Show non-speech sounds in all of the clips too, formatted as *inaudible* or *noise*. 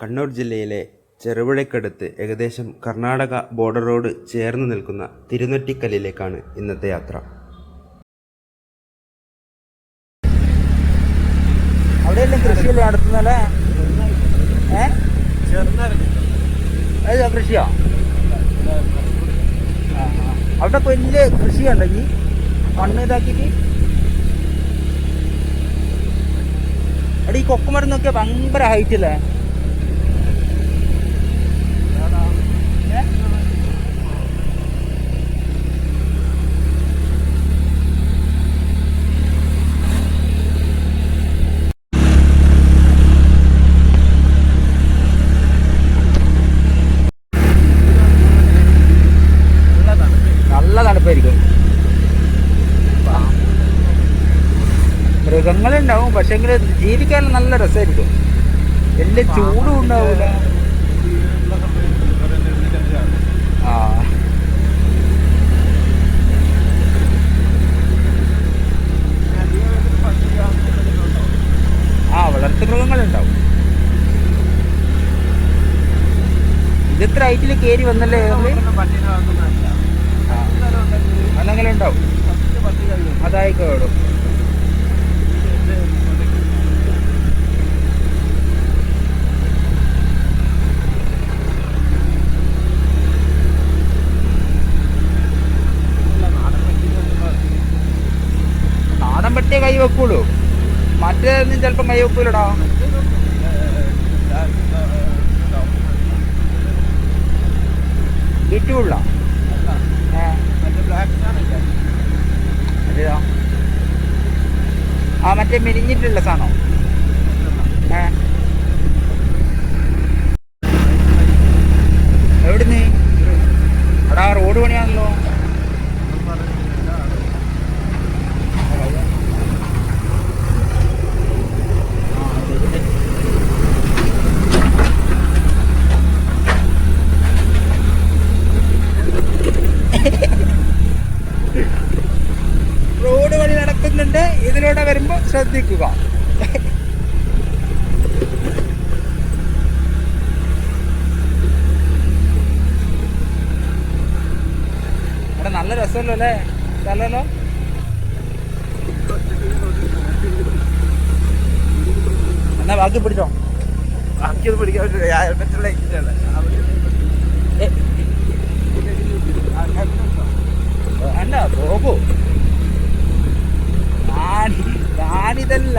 കണ്ണൂർ ജില്ലയിലെ ചെറുപുഴയ്ക്കടുത്ത് ഏകദേശം കർണാടക ബോർഡറോട് ചേർന്ന് നിൽക്കുന്ന തിരുനെറ്റിക്കല്ലിലേക്കാണ് ഇന്നത്തെ യാത്ര. കൃഷിയോ. അവിടെ വലിയ കൃഷിയുണ്ടോ ഈ മണ്ണ് ഇതാക്കിയിട്ട്? അവിടെ ഈ കൊക്കുമരുന്നൊക്കെ ഭയങ്കര ഹൈറ്റ് അല്ലേ ഏ? നല്ല തണുപ്പായിരിക്കും മൃഗങ്ങളുണ്ടാവും പക്ഷെങ്കിൽ ജീവിക്കാൻ നല്ല രസമായിരിക്കും. വലിയ ചൂടും ഉണ്ടാവില്ല ആ. ആ വളർത്തു മൃഗങ്ങളുണ്ടാവും. ഇതിത്ര ഹൈറ്റിൽ കയറി വന്നല്ലേ. അതെങ്ങനെ ഉണ്ടാവും? അതായിക്കോളും. വെക്കുള്ളൂ. മറ്റേതൊന്നും ചിലപ്പം കൈ വെക്കൂലടാ. ബിറ്റുള്ള അതെയോ? ആ മറ്റേ മെലിഞ്ഞിട്ടുള്ള സാധനം. ഏ. എവിടുന്ന്? അവിടെ ആ റോഡ് പണിയാണല്ലോ ആ, അതെ. റോഡ് പണി നടക്കുന്നുണ്ട് ഇതിലൂടെ വരുമ്പോ ശ്രദ്ധിക്കുക ഇവിടെ നല്ല രസമല്ലോ അല്ലേ സ്ഥലമല്ലോ എന്നാ ബാക്കി പിടിച്ചോ ബാക്കിയത് പിടിക്കാൻ പറ്റില്ല ഹെൽമെറ്റുള്ള ഏ, അല്ല പോകൂ ഞാൻ ഞാനിതല്ല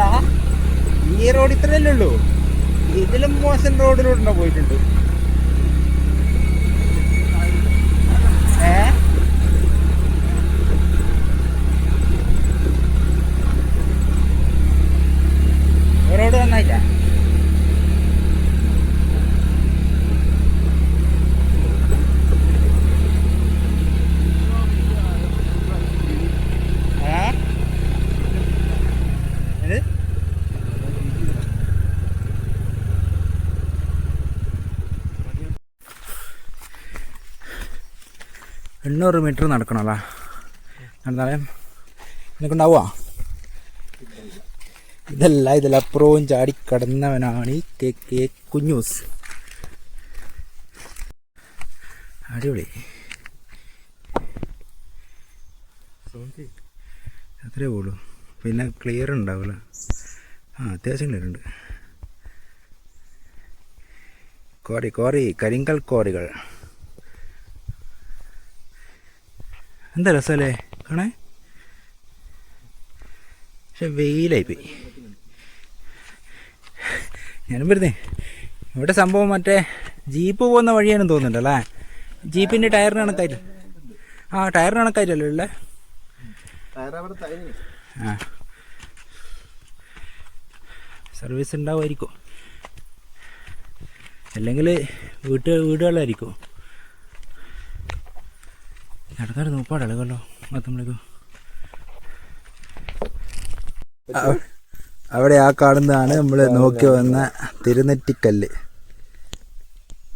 ഈ റോഡ് ഇത്രയല്ലേ ഉള്ളൂ ഇതിലും മോശം റോഡിലൂടെ പോയിട്ടുണ്ട് ഏ റോഡ് നന്നായില്ല ഏ ഇത് എണ്ണൂറ് മീറ്റർ നടക്കണമല്ലോ നടന്നാലും നിനക്കുണ്ടാവുക ഇതല്ല ഇതിലപ്പുറവും ചാടി കടന്നവനാണ് ഈ കെ കെ കുഞ്ഞൂസ്. അടിപൊളി. അത്രേ ഉള്ളൂ. പിന്നെ ക്ലിയർ ഉണ്ടാവില്ല ആ അത്യാവശ്യം ക്ലിയർ ഉണ്ട്. കോറി കോറി കരിങ്കൽ കോറികൾ. എന്താ രസമല്ലേ കാണേ പക്ഷെ വെയിലായി പോയി. ഞാനും വരുന്നേ. ഇവിടെ സംഭവം മറ്റേ ജീപ്പ് പോകുന്ന വഴിയാണെന്ന് തോന്നുന്നുണ്ടല്ലേ ജീപ്പിന്റെ ടയറിന് കണക്കായിട്ട്. ആ ടയറിന് കണക്കായിട്ടല്ലോ അല്ലേ ആ. സർവീസ് ഉണ്ടാവുമായിരിക്കും. അല്ലെങ്കിൽ വീട്ട് വീടുകളിലായിരിക്കും. നടക്കാട് നോപ്പാട് അളകല്ലോ മൊത്തം അവിടെ ആ കാണുന്നതാണ് നമ്മൾ നോക്കി വന്ന തിരുനെറ്റിക്കല്ല്.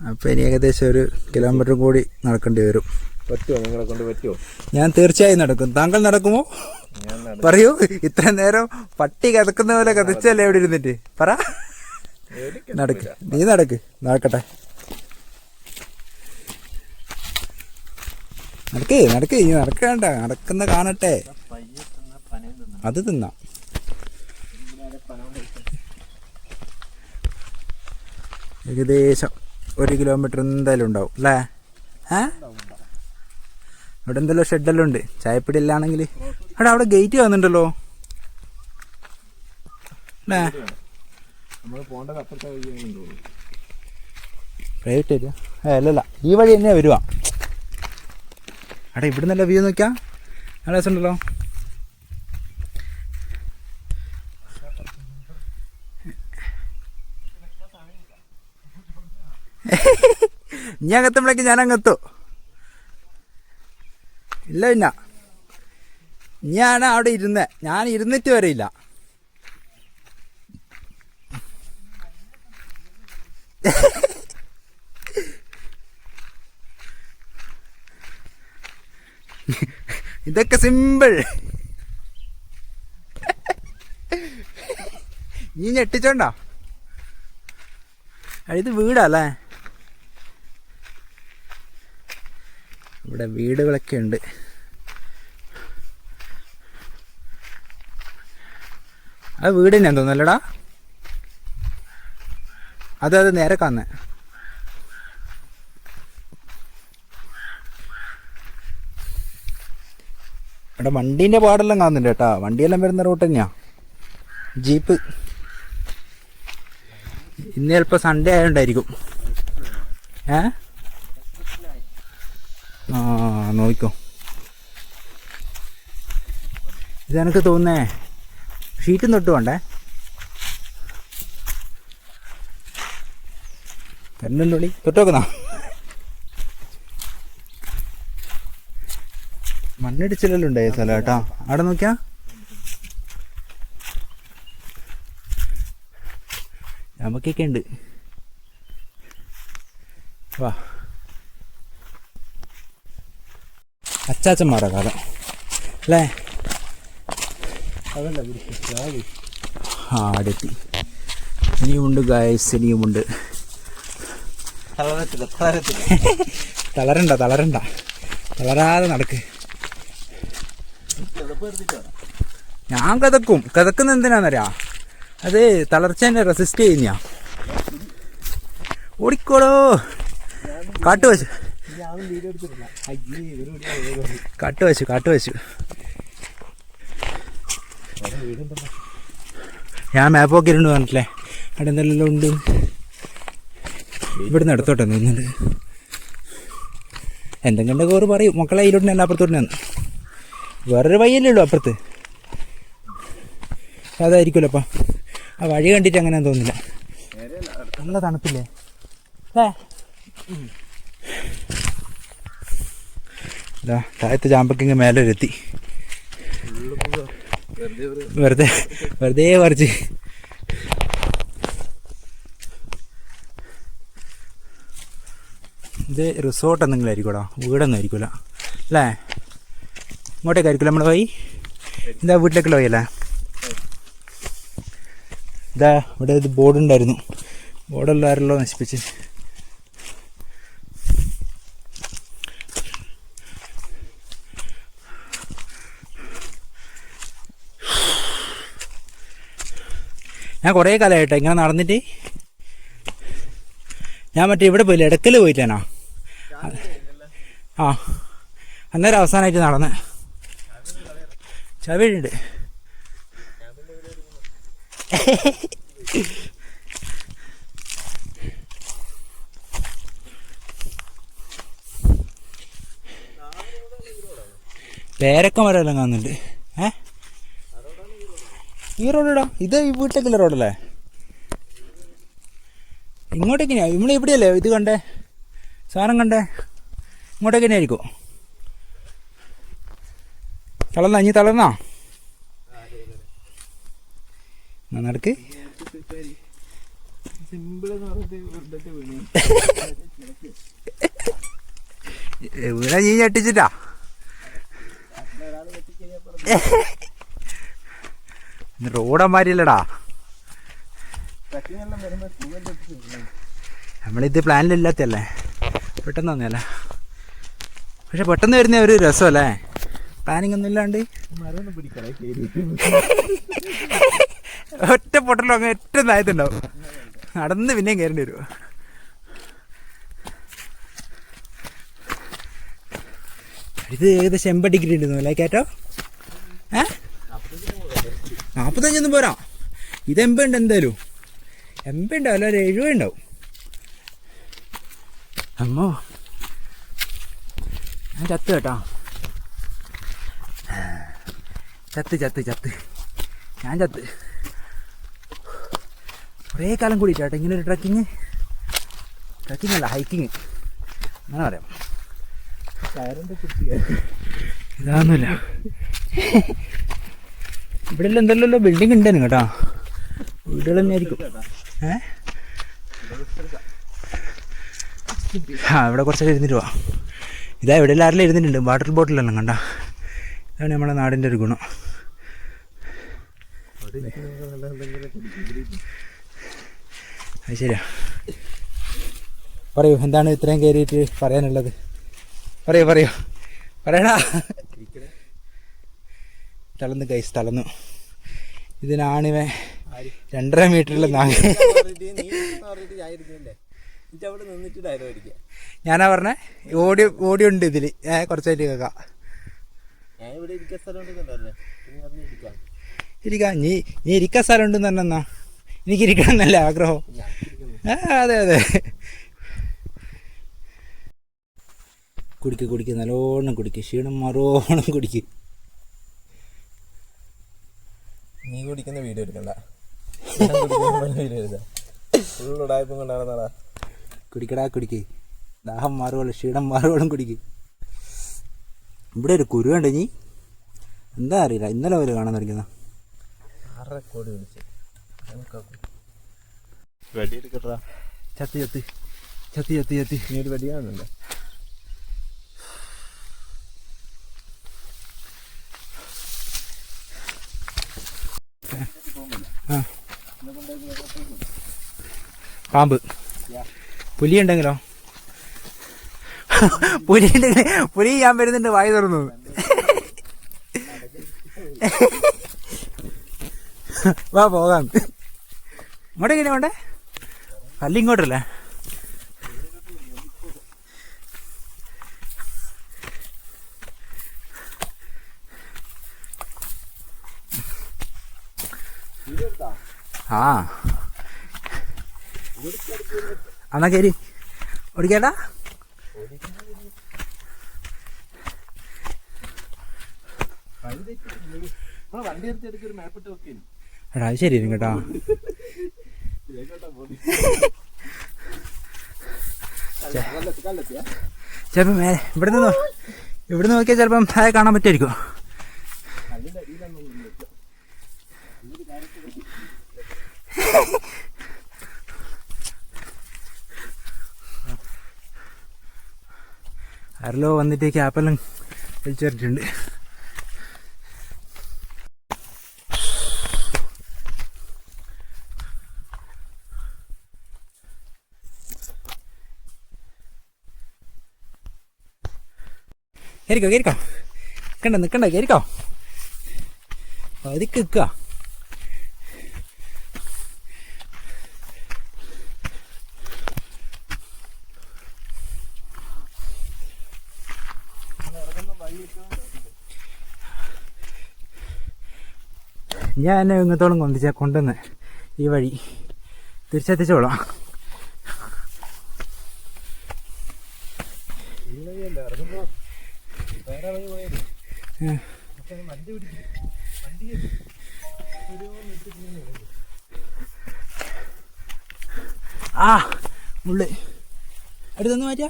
അപ്പോൾ ഇനി ഏകദേശം ഒരു കിലോമീറ്റർ കൂടി നടക്കേണ്ടി വരും. പറ്റുമോ നിങ്ങളെ കൊണ്ട് പറ്റുമോ ഞാൻ തീർച്ചയായും നടക്കും. താങ്കൾ നടക്കുമോ? പറയൂ. ഇത്ര നേരം പട്ടി കതക്കുന്ന പോലെ കതച്ചല്ലേ എവിടെ ഇരുന്നിട്ട്? പറ. നടക്ക്. നീ നടക്ക്. നടക്കട്ടെ. നടക്കേ നടക്കേ ഇനി നടക്കണ്ട നടക്കുന്ന കാണട്ടെ. അത് തിന്നാം. ഏകദേശം ഒരു കിലോമീറ്റർ എന്തായാലും ഉണ്ടാവും അല്ലേ? ഏ? ഇവിടെ എന്തല്ലോ ഷെഡെല്ലാം ഉണ്ട്. ചായപ്പിടി ഇല്ലാണെങ്കിൽ ആണെങ്കിൽ. അവിടെ ഗേറ്റ് വന്നിട്ടുണ്ടല്ലോ അല്ലേ? പ്രൈവറ്റ് ഏരിയ ഏ അല്ലല്ല. ഈ വഴി തന്നെ വരുവാ എടാ ഇവിടെ നല്ല വ്യൂ നോക്കിയാ? നല്ല രസമുണ്ടല്ലോ. നീ അകത്തുമ്പോഴേക്ക് ഞാൻ അങ്ങെത്തു ഇല്ല. പിന്നെ ഞാൻ അവിടെ ഇരുന്നേ. ഞാൻ ഇരുന്നിട്ട് വരെ ഇല്ല *laughs* *laughs* ഇതൊക്കെ സിമ്പിൾ നീ ഞെട്ടിച്ചോണ്ടോ? ഇത് വീടല്ലേ? ഇവിടെ വീടുകളൊക്കെ ഉണ്ട്. അത് വീട് തന്നെയാന്ന് തോന്നുന്നല്ലടാ അത് അത് നേരെ കാണുന്നേ. ഇവിടെ വണ്ടീന്റെ പാടെല്ലാം കാണുന്നുണ്ട് കേട്ടാ. വണ്ടിയെല്ലാം വരുന്ന റൂട്ട് തന്നെയാ. ജീപ്പ് ഇന്ന് ചിലപ്പോൾ സൺഡേ ആയതുകൊണ്ടായിരിക്കും ഏ? ആ നോക്കിക്കോ. ഇതെനിക്ക് തോന്നുന്നേ ഷീറ്റും തൊട്ട് വേണ്ടേ? തന്നെ തൊട്ട് വെക്കുന്നോ? മണ്ണിടിച്ചിലെല്ലാം ഉണ്ടായ സ്ഥലം കേട്ടാ? അവിടെ നോക്കിയാ? നമുക്കൊക്കെ ഉണ്ട്. വാ. അച്ചാച്ചന്മാരുടെ കാലം. അല്ലേ? അതല്ല രാവി ആ അടുത്തി ഇനിയുമുണ്ട് ഗായസ് ഇനിയുമുണ്ട്. തളരത്തില്ല. തളരണ്ട തളരണ്ട. തളരാതെ നടക്ക്. ഞാൻ കഥക്കും കഥക്കുന്ന എന്തിനാന്നറിയാ? അത് തളർച്ചേനെ റെസിസ്റ്റ് ചെയ്യുന്ന ഓടിക്കോളോ. കാട്ടുവശു കാട്ടുവച്ചു കാട്ടുവച്ചു ഞാൻ മാപ്പൊക്കെ ഇരുണ്ട് പറഞ്ഞിട്ടില്ലേ അവിടെ എന്തെല്ലാം ഉണ്ട്? ഇവിടുന്ന് എടുത്തോട്ടെ നിന്നത് എന്തെങ്കിലും കോറ് പറയും. മക്കളെ അതിലോട്ട് തന്നെ അപ്പുറത്തോട്ട് നിന്ന്. വേറൊരു വഴിയല്ലേ ഉള്ളൂ അപ്പുറത്ത്? അതായിരിക്കുമല്ലോ അപ്പം ആ വഴി കണ്ടിട്ട് അങ്ങനെ തോന്നില്ല നല്ല തണുപ്പില്ലേ? ഏ ഇതാ താഴത്തെ ചാമ്പക്കിങ് മേലെ ഒരു എത്തി വെറുതെ ഒരു വെറുതെ വെറുതെ പറിച്ച്. ഇത് റിസോർട്ട് എന്തെങ്കിലും ആയിരിക്കൂടാ വീടൊന്നും ആയിരിക്കൂല. അല്ലേ? ഇങ്ങോട്ടേക്കായിരിക്കില്ല നമ്മുടെ വഴി എന്താ വീട്ടിലേക്കുള്ള പോയല്ല ഇതാ ഇവിടെ ഇത് ബോർഡ് ഉണ്ടായിരുന്നു. ബോർഡെല്ലാരല്ലോ നശിപ്പിച്ച്. ഞാൻ കുറേ കാലമായിട്ടോ ഇങ്ങനെ നടന്നിട്ട്. ഞാൻ മറ്റേ ഇവിടെ പോയില്ല? ഇടക്കൽ പോയിട്ടാണോ? ആ. അന്നേരം അവസാനമായിട്ട് നടന്ന്. ചവിഴുണ്ട് പേരക്ക മരമെല്ലാം കാണുന്നുണ്ട്. ഏ? ഈ റോഡിടാ. ഇത് ഈ വീട്ടിലേക്കുള്ള റോഡല്ലേ? ഇങ്ങോട്ടേക്കിനാ നമ്മൾ ഇവിടെയല്ലേ ഇത് കണ്ടേ? സാധനം കണ്ടേ? ഇങ്ങോട്ടേക്കിനായിരിക്കും തളർന്നാ ഇനി തളർന്നാ നടക്ക് വീണ നീ ഞെട്ടിച്ചിട്ടാ റോഡന്മാരില്ലടാ നമ്മളിത് പ്ലാനിലില്ലാത്തല്ലേ പെട്ടെന്ന് വന്നല്ലേ പക്ഷെ പെട്ടെന്ന് വരുന്ന ഒരു രസമല്ലേ? പ്ലാനിങ് ഒന്നും ഇല്ലാണ്ട്. *laughs* ഒറ്റ പൊട്ടലോ അങ്ങ് ഏറ്റവും താഴത്തുണ്ടാവും. നടന്ന് പിന്നെയും കയറേണ്ടി വരുമോ ഇത് ഏകദേശം എൺപത് ഡിഗ്രി ഉണ്ടെന്ന് അല്ലേ കേട്ടോ ഏ? നാൽപ്പത്തഞ്ചൊന്നും പോരാ. ഇത് എൺപത് ഉണ്ട് എന്തായാലും. എൺപത് ഉണ്ടാവില്ല ഒരു എഴുപത് ഉണ്ടാവും. അമ്മോ. ഞാൻ ചത്ത് കേട്ടോ. ചത്ത് ചത്ത് ചത്ത്. ഞാൻ ചത്ത്. കുറേ കാലം കൂടിയിട്ട് കേട്ടോ ഇങ്ങനെ ഒരു ട്രക്കിങ് ട്രക്കിംഗ് അല്ല ഹൈക്കിങ് അങ്ങനെ പറയാം? ഇതാന്നല്ല. ഇവിടെ എന്തല്ലോ ബിൽഡിംഗ് ഉണ്ടായിരുന്നു കേട്ടോ. വീടുകൾ തന്നെ ആയിരിക്കും. ഏ? ആ ഇവിടെ കുറച്ചൊക്കെ ഇരുന്നിട്ട് പോവാം. ഇതാ ഇവിടെ എല്ലാവരിലും ഇരുന്നിട്ടുണ്ട്. വാട്ടർ ബോട്ടിലെല്ലാം കണ്ട? ഇതാണ് നമ്മുടെ നാടിന്റെ ഒരു ഗുണം. അത് ശരിയാ. പറയൂ എന്താണ് ഇത്രയും കയറിയിട്ട് പറയാനുള്ളത്? പറയൂ പറയൂ. പറയടാ. തളന്ന് കൈസ് തളന്നു. ഇതിനാണിവ രണ്ടര മീറ്ററിൽ നാല് ഞാനാ പറഞ്ഞേ ഓടി ഓടിയുണ്ട് ഇതിൽ ഏഹ് കുറച്ചായിട്ട് കേൾക്കാം. ഞാൻ ഇവിടെ ഇരിക്കാൻ സ്ഥലം ഉണ്ടെന്നല്ലേ പിന്നെ പറഞ്ഞ്? ഇരിക്കാം നീ നീ ഇരിക്കാൻ സ്ഥലം ഉണ്ടെന്ന് പറഞ്ഞെന്നാ? എനിക്ക് ഇരിക്കണം എന്നല്ലേ ആഗ്രഹം അതെ അതെ. കുടിക്ക് കുടിക്ക് നല്ലോണം കുടിക്ക്. ക്ഷീണം മറോണം കുടിക്ക്. നീ കുടിക്കുന്ന വീഡിയോ എടുക്കണ്ട. കുടിക്കടാ കുടിക്ക്. ദാഹം മാറുവോളം ക്ഷീണം മാറുവോളം കുടിക്ക്. ഇവിടെ ഒരു കുരു കണ്ടേ നീ? എന്താ അറിയില്ല. ഇന്നലെ അവർ കാണാൻ തുടങ്ങിയതാ. ആറര കോടി വിളിച്ച് വെടി എടുക്കട്ടാ ചത്തി ചത്തി. ചത്തി ചത്തി ചത്തി. നീ ഒരു വെടി ആ. പാമ്പ്. പുലി ഉണ്ടെങ്കിലോ? പുലി ഉണ്ടെങ്കിൽ പുലി ഞാൻ വരുന്നുണ്ട് വായി തുറന്നു. വാ പോകാം. ഇങ്ങോട്ടേക്ക് വേണ്ടേ കല്ല് ഇങ്ങോട്ടല്ലേ? ആ. എന്നാ ശരി. ഓടിക്കേട്ടാ. വണ്ടി എടുത്ത് എടുക്കൊരു മേപ്പിട്ട് വെക്കേ എടാ അത് ശരി കേട്ടാ. ചിലപ്പം മേലെ ഇവിടെ നിന്ന് ഇവിടെ നിന്ന് നോക്കിയാൽ ചിലപ്പം താഴെ കാണാൻ പറ്റുമായിരിക്കും. ആരല്ലോ വന്നിട്ട് ക്യാപ്പെല്ലാം വലിച്ചെറിഞ്ഞിട്ടുണ്ട്. കയറിക്കോ കയറിക്കോ നിൽക്കണ്ട നിൽക്കണ്ട കയറിക്കോ പതുക്കെ നിൽക്കുക. ഞാൻ എന്നെ ഇങ്ങത്തോളം കൊണ്ടിച്ച കൊണ്ടുവന്ന് ഈ വഴി തിരിച്ചെത്തിച്ചോളാം ഇറങ്ങുമ്പോ വേറെ വഴി പോയത് ഏ. വണ്ടി പിടിക്കും വണ്ടി ഒരു ആ മുള്ളി. അടുത്തൊന്ന് മാറ്റാ.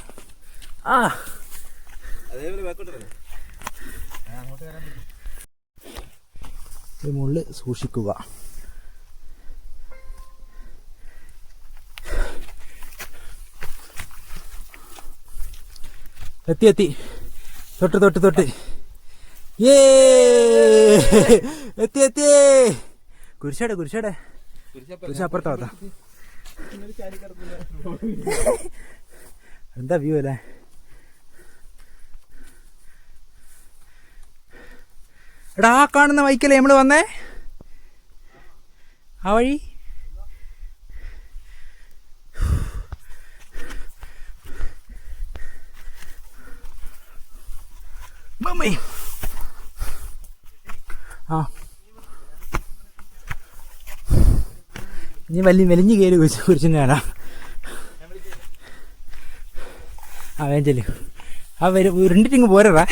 ആ. മുള്ള് സൂക്ഷിക്കുക. എത്തി എത്തി. തൊട്ട് തൊട്ട് തൊട്ട്. ഏ! എത്തി എത്തി. കുരിശാടെ കുരിശാടെ. കുരിശ് അപ്പുറത്താ എന്താ വ്യൂ അല്ലേ? എടാ ആ കാണുന്ന വൈക്കല്ലേ നമ്മൾ വന്നേ? ആ വഴി? ആ. ഇനി വലിയ മെലിഞ്ഞ് കയറി കുറിച്ച് കുറിച്ചിട്ട് കാണാം. ആ വേഞ്ചൽ ആ വരും ഉരുണ്ടിട്ടിങ്ങ് പോരടാ.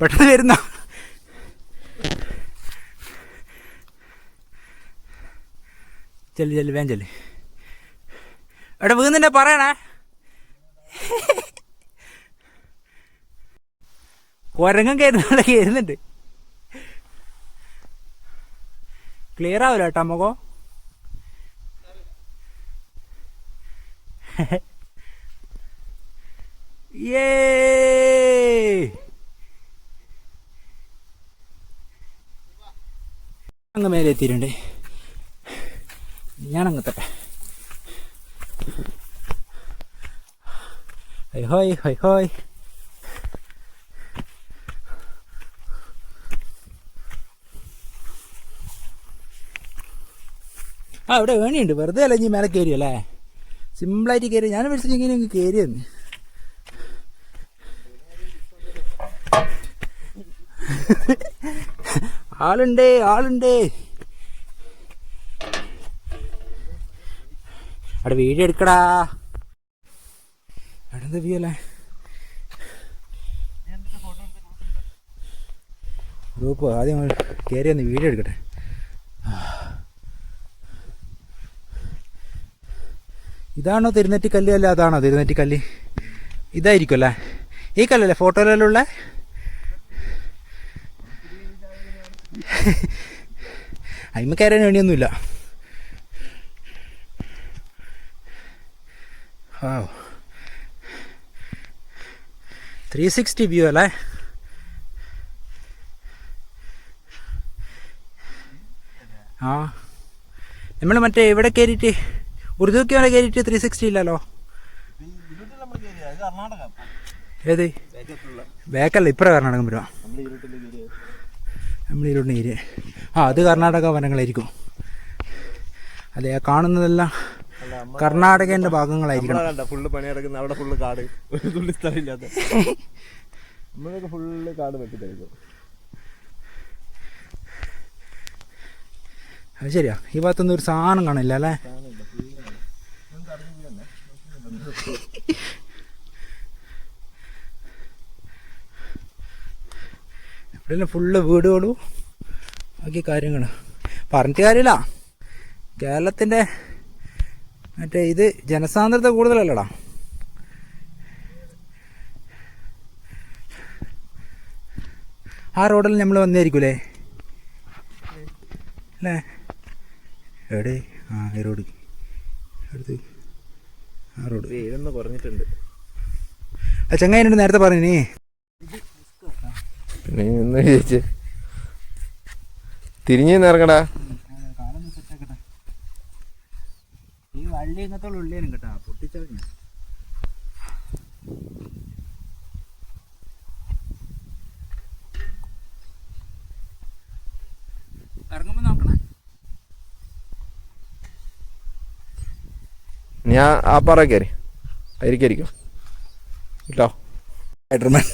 പെട്ടെന്ന് വരുന്ന? ചെല്ലു ചെല്ലു വേഞ്ചൽ എവിടെ എടാ വീന്നിന്റെ പറയണേ. കുരങ്ങൻ കയറുന്ന കയറുന്നുണ്ട് ക്ലിയർ ആവില്ല കേട്ടോ അമ്മക്കോ ഏ അങ്ങ് മേലെ എത്തിയിട്ടുണ്ട്. ഞാനങ്ങ് തട്ടെ ഹോയ് ഹോയ് ഹോയ്. ആ ഇവിടെ ഏണിയുണ്ട്. വെറുതെ അല്ല ഇനി മേലെ കയറി അല്ലേ? സിമ്പിളായിട്ട് കയറി ഞാൻ വിളിച്ചു ഇങ്ങനെ കയറി കയറിയെന്ന്. ആളുണ്ടേ ആളുണ്ടേ. അവിടെ വീഡിയോ എടുക്കടാ. അവിടെ എന്താ വ്യൂ അല്ലേ ഗ്രൂപ്പ് ആദ്യം കയറി ഒന്ന് വീഡിയോ എടുക്കട്ടെ. ഇതാണോ തിരുനെറ്റിക്കല്ല് അല്ല? അതാണോ തിരുനെറ്റിക്കല്ല് ഇതായിരിക്കും അല്ലേ? ഈ കല്ലല്ലേ? ഫോട്ടോയിലുള്ള അയിമ കയറാൻ വേണ്ടിയൊന്നുമില്ല ത്രീ സിക്സ്റ്റി വ്യൂ അല്ലേ? ആ. നമ്മൾ മറ്റേ ഇവിടെ കയറിയിട്ട്? ഉറുദുക്ക് വരെ കയറിയിട്ട് ത്രീ സിക്സ്റ്റി ഇല്ലല്ലോ. ഏത്? ബാക്കല്ല ഇപ്പറ കർണാടകം വരുവാ. നമ്മൾ ഇരുണ്ട് ഏരിയ ആ അത് കർണാടക വനങ്ങളായിരിക്കും. അതെ ആ കാണുന്നതെല്ലാം കർണാടകന്റെ ഭാഗങ്ങളായിരിക്കണം. ഫുള്ള് പണി നടക്കുന്ന അവിടെ ഫുള്ള് കാട്. ഒരു തുള്ളി സ്ഥലമില്ലാത്ത. നമ്മളൊക്കെ ഫുള്ള് കാട് വെട്ടി തരും അത് ശരിയാ. ഈ ഭാഗത്തൊന്നും ഒരു സാധനം കാണില്ല അല്ലേ? ഇവിടെ ഫുള്ള് വീടുകളും ബാക്കി കാര്യങ്ങൾ പറഞ്ഞിട്ട് കാര്യമില്ല. കേരളത്തിന്റെ മറ്റേ ഇത് ജനസാന്ദ്രത കൂടുതലല്ലടാ. ആ റോഡിൽ നമ്മൾ വന്നായിരിക്കൂലേ അല്ലേ? എവിടെ? ആ ഈ റോഡ്. അടുത്ത്. ആ റോഡ് കുറഞ്ഞിട്ടുണ്ട് ആ ചങ്ങായിനോട് നേരത്തെ പറഞ്ഞേ പിന്നെ തിരിഞ്ഞു നേർക്കടാ ഈ വള്ളി ഇങ്ങനത്തെ ഉള്ളിലും കേട്ടാ പൊട്ടിച്ചാൽ ഇറങ്ങുമ്പോ ഞാൻ ആ പറ കയറി ആയിരിക്കും കേട്ടോ? സ്പൈഡർമാൻ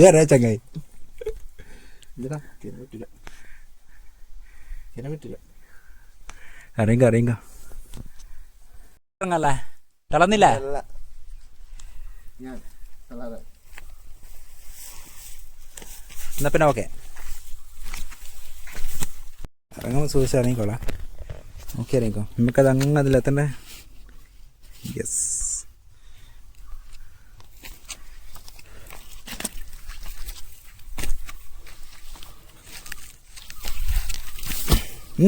വേറെ ചങ്ങായി. അറിയുക അറിയുക ഇറങ്ങല്ലേ? എന്നാ പിന്നെ ഓക്കെ. ഇറങ്ങുമ്പോൾ സൂക്ഷിച്ച് ഇറങ്ങിക്കോളാം. ഓക്കെ ഇറങ്ങിക്കോ. നമുക്കത് അങ്ങ് അതിലെത്തണ്ടേ? യെസ്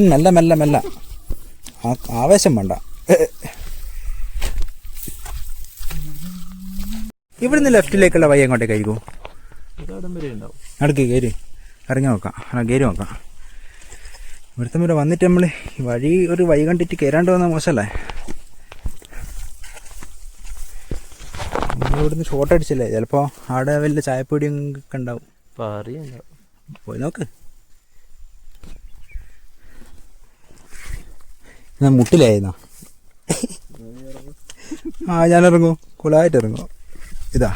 മെല്ല മെല്ല മെല്ല. ആ- ആവേശം വേണ്ട. ഇവിടുന്ന് ലെഫ്റ്റിലേക്കുള്ള വഴി എങ്ങോട്ടേക്കായിരിക്കും ഇതവിടം അടുക്ക് കയറി. ഇറങ്ങി നോക്കാം. അല്ല കയറി നോക്കാം. ഇവിടുത്തെ വരെ വന്നിട്ട് നമ്മൾ വഴി ഒരു വഴി കണ്ടിട്ട് കയറാണ്ട് വന്ന മോശമല്ലേ? ഇവിടുന്ന് ഷോട്ട് അടിച്ചല്ലേ? ചിലപ്പോൾ അവിടെ വലിയ ചായപ്പൊടിയും ഒക്കെ ഉണ്ടാവും. പോയി നോക്ക്. ഞാൻ മുട്ടിലായിരുന്ന ആ ഞാൻ ഇറങ്ങും. കുളമായിട്ട് ഇറങ്ങും ഇതാ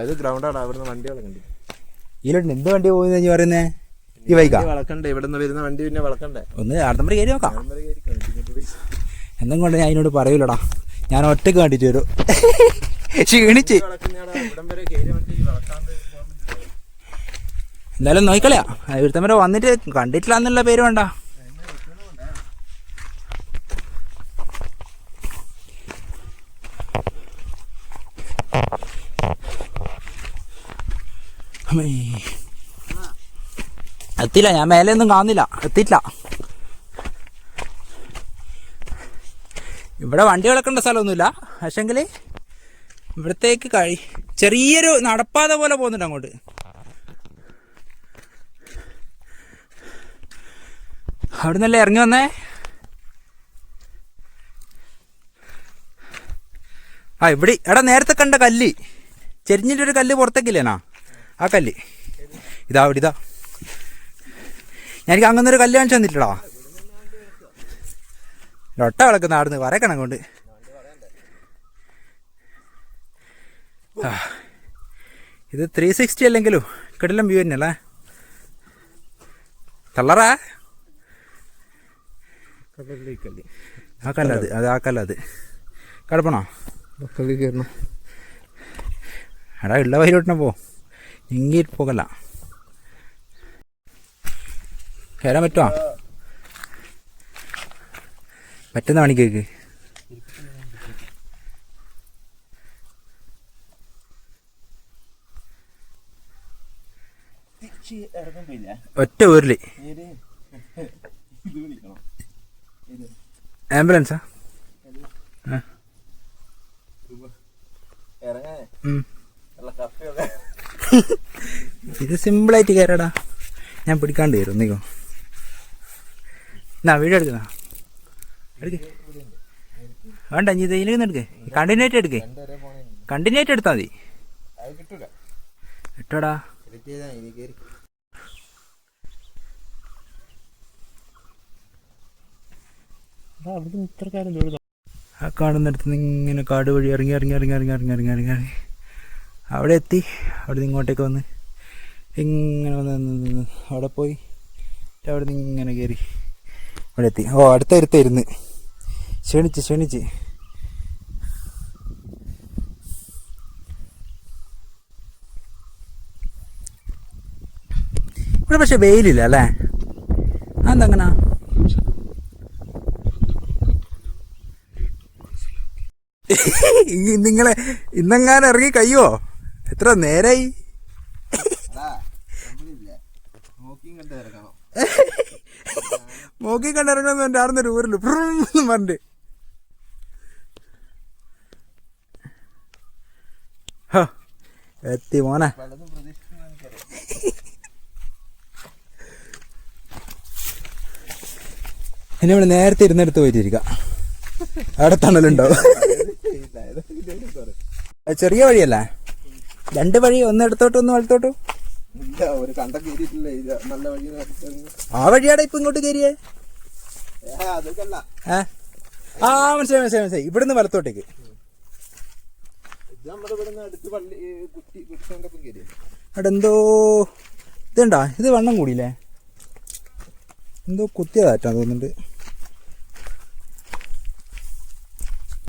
അത് ഗ്രൗണ്ടാണ് അവിടുന്ന് എന്ത് വണ്ടി പോകുന്ന നീ പറയുന്നേ? ഈ ബൈക്കാ വണ്ടി വളക്കണ്ടേ? ഇവിടുന്ന് വരുന്ന വണ്ടി പിന്നെ വളക്കണ്ടേ? ഒന്ന് ആർത്തമ്പറി കയറി നോക്കാം നമ്പർ കയറി കണ്ടിട്ട് പോയി. എന്തും കൊണ്ട് ഞാൻ അതിനോട് പറയൂലടാ. ഞാൻ ഒറ്റയ്ക്ക് കണ്ടിട്ട് വരും. ക്ഷീണിച്ച്. എന്തായാലും നോക്കിക്കളയാ. ഇവിടുത്തെ വരെ വന്നിട്ട് കണ്ടിട്ടില്ല എന്നുള്ള പേര് വേണ്ട. എത്തില്ല ഞാൻ മേലെ ഒന്നും കാണുന്നില്ല. എത്തിയിട്ടില്ല. ഇവിടെ വണ്ടി വിളക്കേണ്ട സ്ഥലമൊന്നുമില്ല. പക്ഷെങ്കിൽ ഇവിടത്തേക്ക് കഴി ചെറിയൊരു നടപ്പാത പോലെ പോകുന്നുണ്ട് അങ്ങോട്ട്. അവിടെ നിന്നല്ലേ ഇറങ്ങി വന്നേ? ആ ഇവിടെ എടാ നേരത്തെ കണ്ട കല്ല്. ചെരിഞ്ഞിട്ടൊരു കല്ല് പുറത്തേക്കില്ലേനാ ആ കല്ല്. ഇതാ ഇവിടെ ഇതാ. എനിക്ക് അങ്ങനെ ഒരു കല്ല് കാണിച്ചു തന്നിട്ടില്ലടാ. ഒട്ട കിടക്കുന്ന ആടുന്ന് പറയക്കണം കൊണ്ട്. ഇത് ത്രീ സിക്സ്റ്റി അല്ലെങ്കിലും കിടലം വ്യൂ തന്നെയല്ലേ? അല്ലേ കടലിലേക്കല്ലേ? ആക്കല്ലത് കല്ല അത് അത്. ആ കല്ല അത് കിടപ്പണോ കയറണം എടാ ഉള്ള വൈരോട്ടിനെ പോ? ഇങ്ങി പോകല്ല. കയറാൻ പറ്റുമോ പറ്റുന്ന കേക്ക്. ഒറ്റ ഊരിൽ. ആംബുലൻസാ? ഇത് സിമ്പിളായിട്ട് കയറടാ ഞാൻ പിടിക്കാണ്ട് കയറും നീക്കോ എന്നാ വീഡിയോ എടുക്കുന്ന? എടുക്ക്. വേണ്ട ഇനി ഇത് ഇതിലേക്ക് എടുക്ക്. കണ്ടിന്യൂ ആയിട്ട് എടുക്ക്. കണ്ടിന്യൂ ആയിട്ട് എടുത്താൽ മതി. ഇട്ടോടാ. ആ കാണുന്നിടത്ത് നിന്ന് ഇങ്ങനെ കാട് വഴി ഇറങ്ങി ഇറങ്ങി ഇറങ്ങി ഇറങ്ങി ഇറങ്ങി ഇറങ്ങി ഇറങ്ങി ഇറങ്ങി. അവിടെ എത്തി. അവിടെ നിന്ന് ഇങ്ങോട്ടേക്ക് വന്ന് ഇങ്ങനെ വന്ന് നിന്ന് നിന്ന് അവിടെ പോയി. അവിടെ നിന്ന് ഇങ്ങനെ കയറി. അവിടെ എത്തി. ഓ അടുത്ത ഇരുന്ന് ക്ഷണിച്ച് ക്ഷണിച്ച്. ഇവിടെ പക്ഷെ വെയിലില്ല അല്ലേ? അതെന്തങ്ങനെ? നിങ്ങളെ ഇന്നെങ്ങാനും ഇറങ്ങി കയ്യോ എത്ര നേരായി? മോക്കി കണ്ടിറങ്ങണം എന്റെ ഊരിൽ എന്ന് പറഞ്ഞിട്ട്. എത്തി മോനെ. ഇനി നമ്മൾ നേരത്തെ ഇരുന്നെടുത്ത് പോയിട്ടിരിക്കാം. അവിടെ തണലുണ്ടാവും ചെറിയ വഴിയല്ലേ? രണ്ട് വഴി ഒന്ന് എടുത്തോട്ടും ഒന്ന് വലത്തോട്ടും. ആ വഴിയാടെ ഇപ്പൊ ഇങ്ങോട്ട് കയറിയേ? ആ മനസ്സിലായി മനസ്സിലായി മനസ്സിലായി. ഇവിടുന്ന് വലത്തോട്ടേക്ക്. കുട്ടി അടെന്തോ ഇതുണ്ടാ ഇത് വണ്ണം കൂടിയില്ലേ? എന്തോ കുത്തിയതാറ്റാ തോന്നുന്നുണ്ട്.